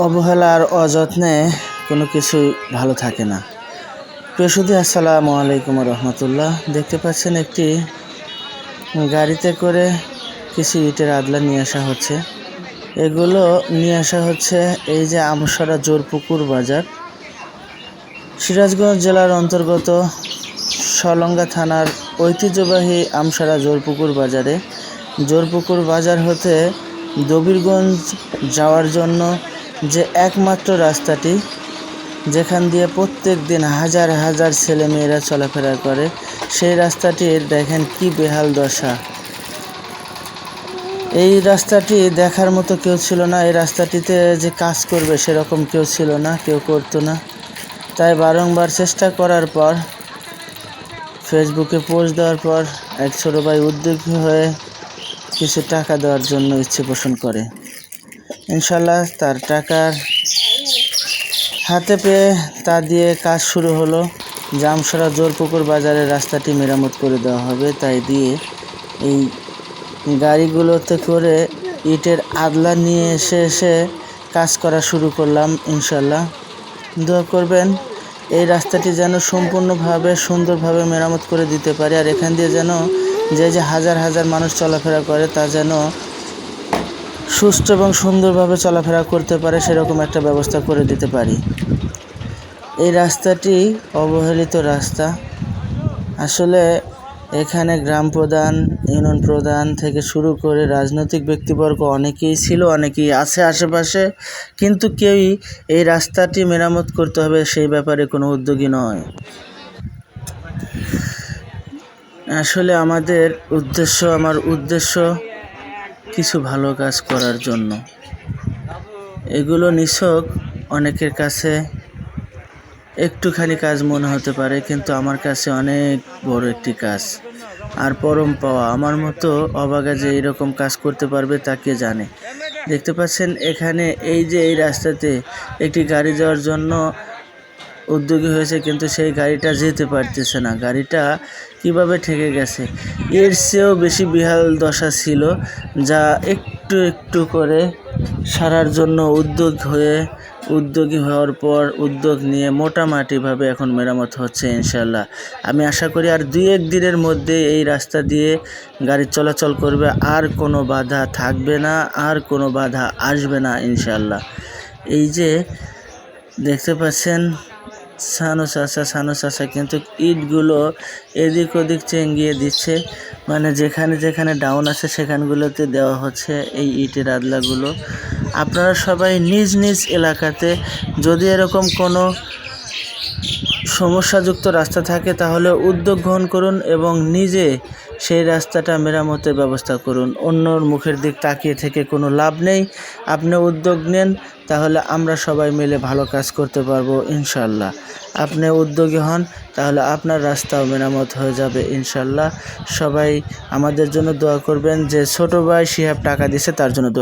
অবহেলা আর অযত্নে কোনো কিছুই ভালো থাকে না। প্রিয়সুদী আসসালামু আলাইকুম রহমতুল্লাহ। দেখতে পাচ্ছেন একটি গাড়িতে করে কিছু ইটের আদলা নিয়ে আসা হচ্ছে। এগুলো নিয়ে আসা হচ্ছে এই যে আমসরা জোরপুকুর বাজার। সিরাজগঞ্জ জেলার অন্তর্গত সলঙ্গা থানার ঐতিহ্যবাহী আমসারা জোরপুকুর বাজারে। জোরপুকুর বাজার হতে দবিরগঞ্জ যাওয়ার জন্য যে একমাত্র রাস্তাটি যেখান দিয়ে প্রত্যেক দিন হাজার হাজার ছেলেমেয়েরা চলাফেরা করে, সেই রাস্তাটির দেখেন কি বেহাল দশা। এই রাস্তাটি দেখার মতো কেউ ছিল না, এই রাস্তাটিতে যে কাজ করবে সেরকম কেউ ছিল না, কেউ করতো না। তাই বারংবার চেষ্টা করার পর, ফেসবুকে পোস্ট দেওয়ার পর এক ছোটো ভাই উদ্যোগী হয়ে কিছু টাকা দেওয়ার জন্য ইচ্ছে পোষণ করে। ইনশাল্লাহ তার টাকার হাতে পেয়ে তা দিয়ে কাজ শুরু হলো। জামসরা জোরপুকুর বাজারের রাস্তাটি মেরামত করে দেওয়া হবে। তাই দিয়ে এই গাড়িগুলোতে করে ইটের আদলা নিয়ে এসে এসে কাজ করা শুরু করলাম ইনশাল্লাহ। দোয়া করবেন, এই রাস্তাটি যেন সম্পূর্ণভাবে সুন্দরভাবে মেরামত করে দিতে পারে। আর এখান দিয়ে যেন যে যে হাজার হাজার মানুষ চলাফেরা করে তা যেন সুস্থ এবং সুন্দরভাবে চলাফেরা করতে পারে সেরকম একটা ব্যবস্থা করে দিতে পারি। এই রাস্তাটি অবহেলিত রাস্তা। আসলে এখানে গ্রাম প্রধান, ইউনিয়ন প্রধান থেকে শুরু করে রাজনৈতিক ব্যক্তিবর্গ অনেকেই ছিল, অনেকেই আছে আশেপাশে, কিন্তু কেউই এই রাস্তাটি মেরামত করতে হবে সেই ব্যাপারে কোনো উদ্যোগী নয়। আসলে আমাদের উদ্দেশ্য, আমার উদ্দেশ্য কিছু ভালো কাজ করার জন্য। এগুলো নিছক, অনেকের কাছে একটুখানি কাজ মনে হতে পারে, কিন্তু আমার কাছে অনেক বড় একটি কাজ। আর পরম পাওয়া, আমার মতো অবাগা যে এরকম কাজ করতে পারবে তা কে জানে? দেখতে পাচ্ছেন, এখানে এই যে এই রাস্তাতে একটি গাড়ি যাওয়ার জন্য উদ্যোগী হয়েছে, কিন্তু সেই গাড়িটা যেতে পারতেছে না। গাড়িটা কীভাবে ঠেকে গেছে? এর চেয়েও বেশি বিহাল দশা ছিল, যা একটু একটু করে সারার জন্য উদ্যোগ হয়ে, উদ্যোগী হওয়ার পর উদ্যোগ নিয়ে মোটামুটিভাবে এখন মেরামত হচ্ছে ইনশাল্লাহ আমি আশা করি আর দুই এক দিনের মধ্যে এই রাস্তা দিয়ে গাড়ি চলাচল করবে, আর কোনো বাধা থাকবে না, আর কোনো বাধা আসবে না ইনশাল্লাহ এই যে দেখতে পাচ্ছেন সানো চাষা সানো চাষা কিন্তু ইটগুলো এদিক ওদিক চেঙ্গিয়ে দিচ্ছে। মানে যেখানে যেখানে ডাউন আছে সেখানগুলোতে দেওয়া হচ্ছে এই ইটের আদলাগুলো। আপনারা সবাই নিজ নিজ এলাকাতে যদি এরকম কোনো সমস্যাযুক্ত রাস্তা থাকে তাহলে উদ্যোগ গ্রহণ করুন এবং নিজে সেই রাস্তাটা মেরামতের ব্যবস্থা করুন। অন্যর মুখের দিক তাকিয়ে থেকে কোনো লাভ নেই। আপনি উদ্যোগ নেন, তাহলে আমরা সবাই মিলে ভালো কাজ করতে পারব ইনশাল্লাহ। আপনি উদ্যোগী হন, তাহলে আপনার রাস্তাও মেরামত হয়ে যাবে ইনশাল্লাহ। সবাই আমাদের জন্য দোয়া করবেন যে ছোটো ভাই শিহাব টাকা দিছে তার জন্য দোয়া